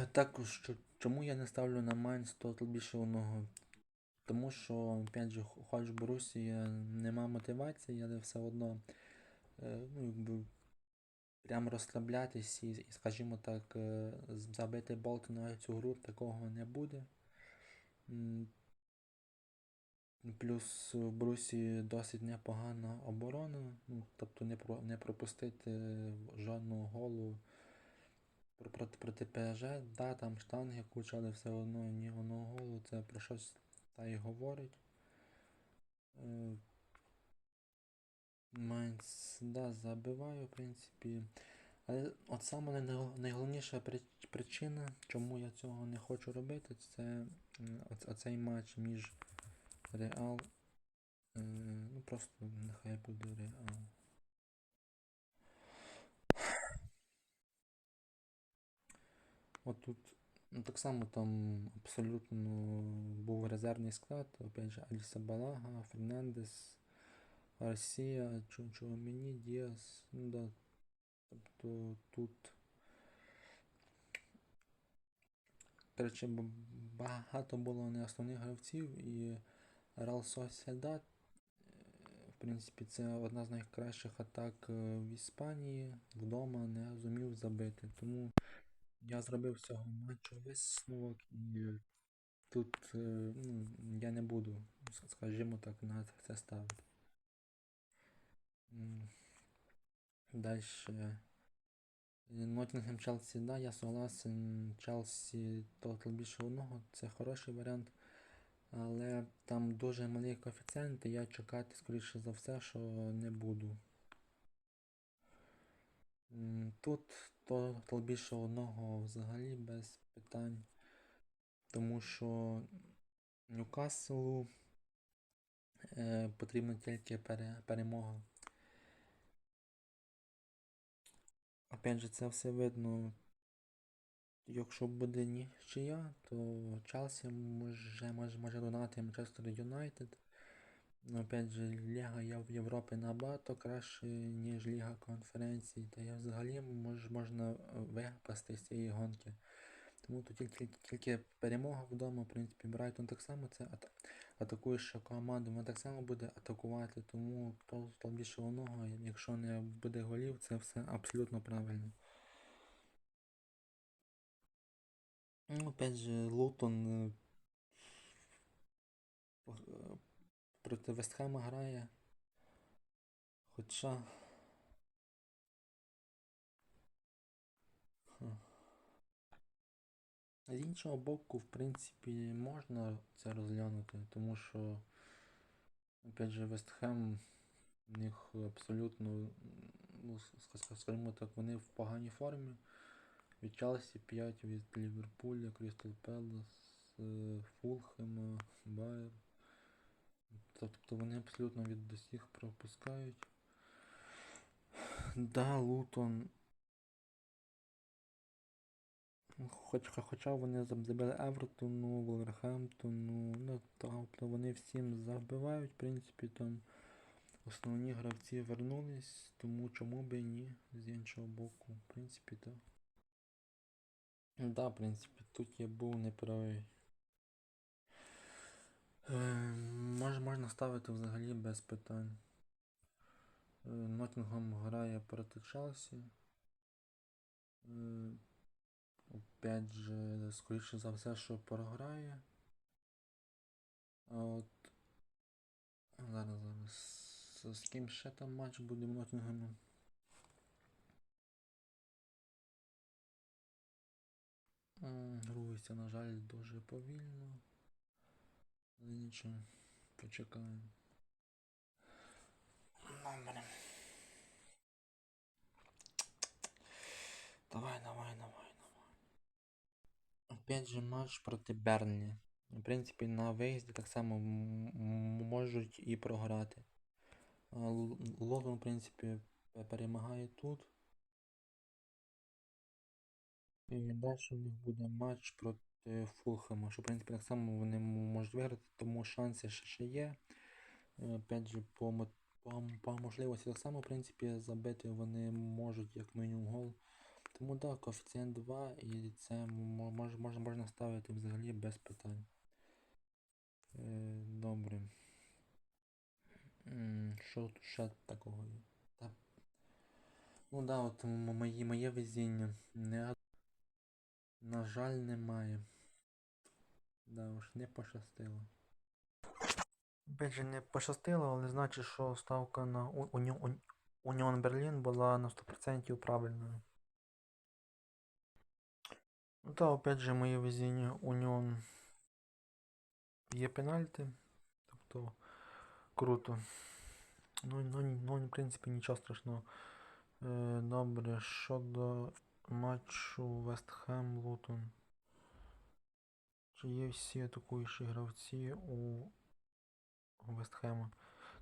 Е, Також чо- чому я не ставлю на Майнц Total більше одного? Тому що, опять же, хоч в Борусі нема мотивації, але все одно е, ну, якби, прям розслаблятись і, скажімо так, е, забити болт на цю гру такого не буде. Плюс в Брусі досить непогана оборона, ну, тобто не, про, не пропустити жодного голу про- проти, проти ПСЖ. Да, там штанги куча, але все одно ні одного голу, це про щось та й говорить. Е, Майнц, да, забиваю, в принципі. Але от саме найголовніша причина, чому я цього не хочу робити, це оцей матч між Реал. е, Ну просто нехай буде Реал. От тут ну, так само там абсолютно був резервний склад. Опять же, Аліса Балага, Фернандес, Гарсія, Чуаміні, Діас. Ну да. Тобто тут. Коротше, багато було не основних гравців і Real Sociedad, в принципі, це одна з найкращих атак е, в Іспанії. Вдома не зумів забити. Тому я зробив з цього матчу висновок і тут е, ну, я не буду, скажімо так, на це ставити. Дальше. Ноттінгем Челсі, да, я согласен. Челсі тотал більше одного, це хороший варіант. Але там дуже малі коефіцієнти, я чекати, скоріше за все, що не буду. Тут тотал більше одного взагалі без питань. Тому що Ньюкаслу е, потрібна тільки пере, перемога. Опять же, це все видно. Якщо буде нічия, то Челсі може, може, може донати Манчестер Юнайтед. Ну, опять же, Ліга Є- в Європі набагато краще, ніж Ліга конференцій. Та я взагалі мож, можна е, випасти з цієї гонки. Тому тут тільки, тільки перемога вдома, в принципі, Брайтон так само це ата- атакуюча команда, вона так само буде атакувати, тому то, то більше одного, якщо не буде голів, це все абсолютно правильно. Ну, опять же, Лутон е, е, проти Вестхема грає. Хоча. З іншого боку, в принципі, можна це розглянути, тому що, опять же, Вестхем, у них абсолютно, ну, ска- ска- скажімо так, вони в поганій формі. Від Челсі 5, від Ліверпуля, Крістал Пелас, е, Фулхема, Байер. Тобто вони абсолютно від усіх пропускають. Да, Лутон. Хоч, хоча вони заб- забили Евертону, Волверхемптону, ну, тобто вони всім забивають, в принципі, там основні гравці вернулись, тому чому би і ні, з іншого боку, в принципі, так. Да, в принципі, тут я був неправий. Е, мож, можна ставити взагалі без питань. Е, грає проти Челсі. Е, Опять же, скоріше за все, що програє. А от. Зараз, зараз. З, ким ще там матч буде в Ноттінгемі? М, Грузиться, на жаль, дуже повільно. Але нічого, почекаємо. Давай, давай, давай, давай. Опять же матч проти Бернлі. В принципі, на виїзді так само можуть і програти. Лондон, в принципі, перемагає тут. І далі у них буде матч проти Фулхема, що в принципі так само вони можуть виграти, тому шанси ще, ще є. Е, Опять же, по, по, по можливості так само, в принципі, забити вони можуть як мінімум гол. Тому да, коефіцієнт 2 і це мо- мож, можна, можна ставити взагалі без питань. Е, добре. Що тут ще такого є? Та... Ну да, от м- мої, моє везіння. Не... На жаль, немає. Да уж, не пощастило. Опять же, не пощастило, але значить, що ставка на Уніон Берлін була на 100% правильною. Ну та, опять же, моє везіння Уніон є пенальти. Тобто круто. Ну, ну, ну, в принципі, нічого страшного. Е, добре, щодо матчу Вест Хем Лутон. Чи є всі атакуючі гравці у Вест Хема?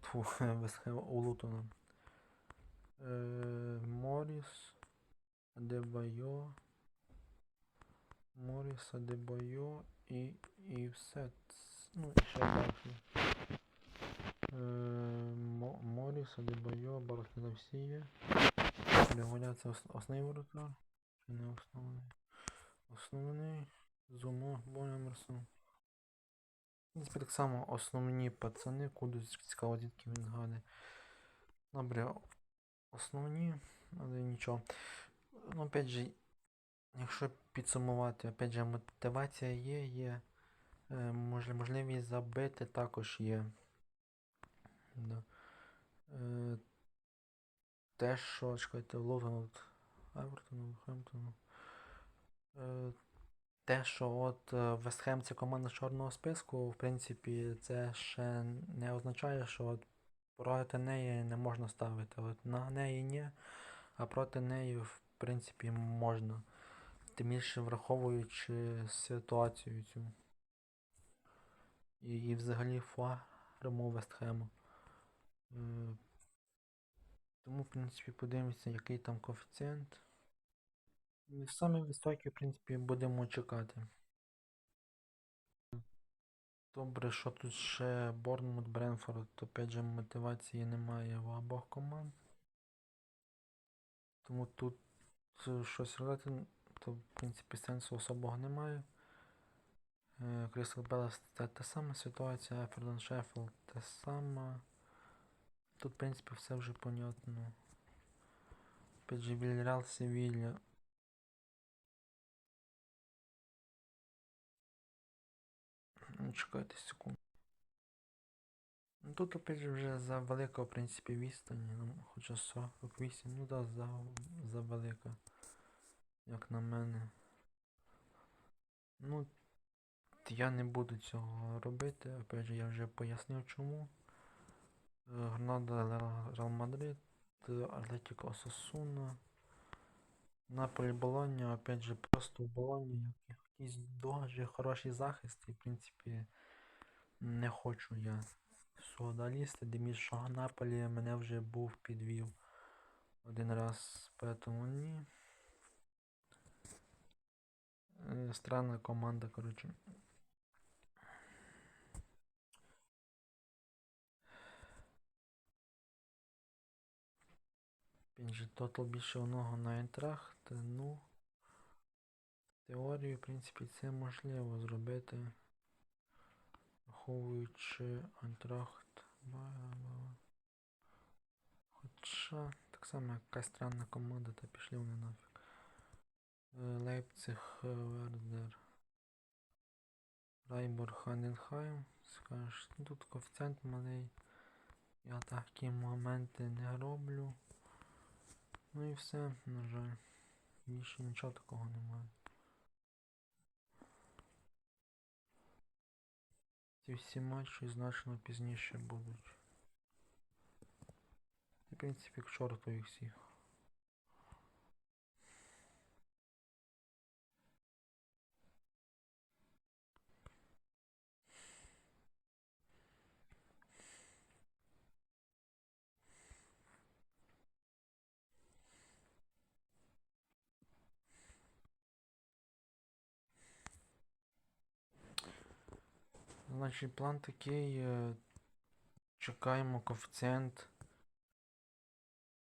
Тьфу, Вест Хема у Лутона. Е, Моріс, Адебайо. Моріс, Адебайо і, і все. Ну, і ще далі. Е, Мо- Моріс, всі є. Легоня це основний воротар. Не основний? Основний. Зумо, Бонемерсон. В так само основні пацани, кудись цікаво, звідки він згаде. Добре, основні, але нічого. Ну, опять же, якщо підсумувати, опять же, мотивація є, є. Е, можливість забити також є. Да. Е, те, що, чекайте, Лутон от Евертону, Хемптону. Е, те, що от е, Вест Хем це команда чорного списку, в принципі, це ще не означає, що от проти неї не можна ставити. От на неї ні, а проти неї, в принципі, можна. Тим більше враховуючи ситуацію цю. І, і взагалі форму Вест Хему. Е, Тому, в принципі, подивимося, який там коефіцієнт. І Саме високий, в принципі, будемо чекати. Добре, що тут ще Борнмут, Бренфорд, опять же мотивації немає в обох команд. Тому тут е, щось робити, то в принципі сенсу особого немає. Крістал Пелас це та сама ситуація, Ефердон Шеффілд те саме. Тут, в принципі, все вже понятно. Опять же, Вільяреал, Севілья. Ну, Чекайте секунду. Ну, тут опять же вже за велика, в принципі, відстань, ну, хоча 48, ну да, за, за велика. Як на мене. Ну, я не буду цього робити, опять же, я вже пояснив чому. Е, Гранада Реал Мадрид, Атлетико Осасуна. Наполі Болоння, опять же, просто в Болоні якийсь дуже хороший захист, і в принципі не хочу я сюди лізти, тим більше, Наполі мене вже був підвів один раз, поэтому ні. Е, Странна команда, коротше. Він же тотал більше одного на Ентрахт, ну. Теорії, в принципі, це можливо зробити. Враховуючи Антрахт. Хоча так само якась странна команда, та пішли вони нафіг. Е, Лейпциг, е, Вердер. Райбор Ханенхайм. Скажеш, ну тут коефіцієнт малий. Я такі моменти не роблю. Ну і все, на жаль. Більше нічого такого немає. Ці всі матчі значно пізніше будуть. В принципі, к чорту їх всіх. Значить, план такий. е, Чекаємо коефіцієнт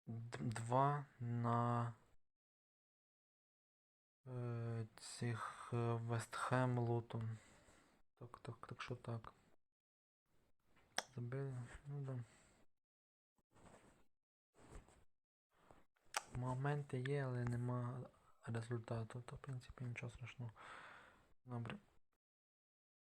2 на цих е, Вестхем Лутон. Так, так, так що так. Забили. Ну да. Моменти є, але нема результату. То в принципі нічого страшного. Добре.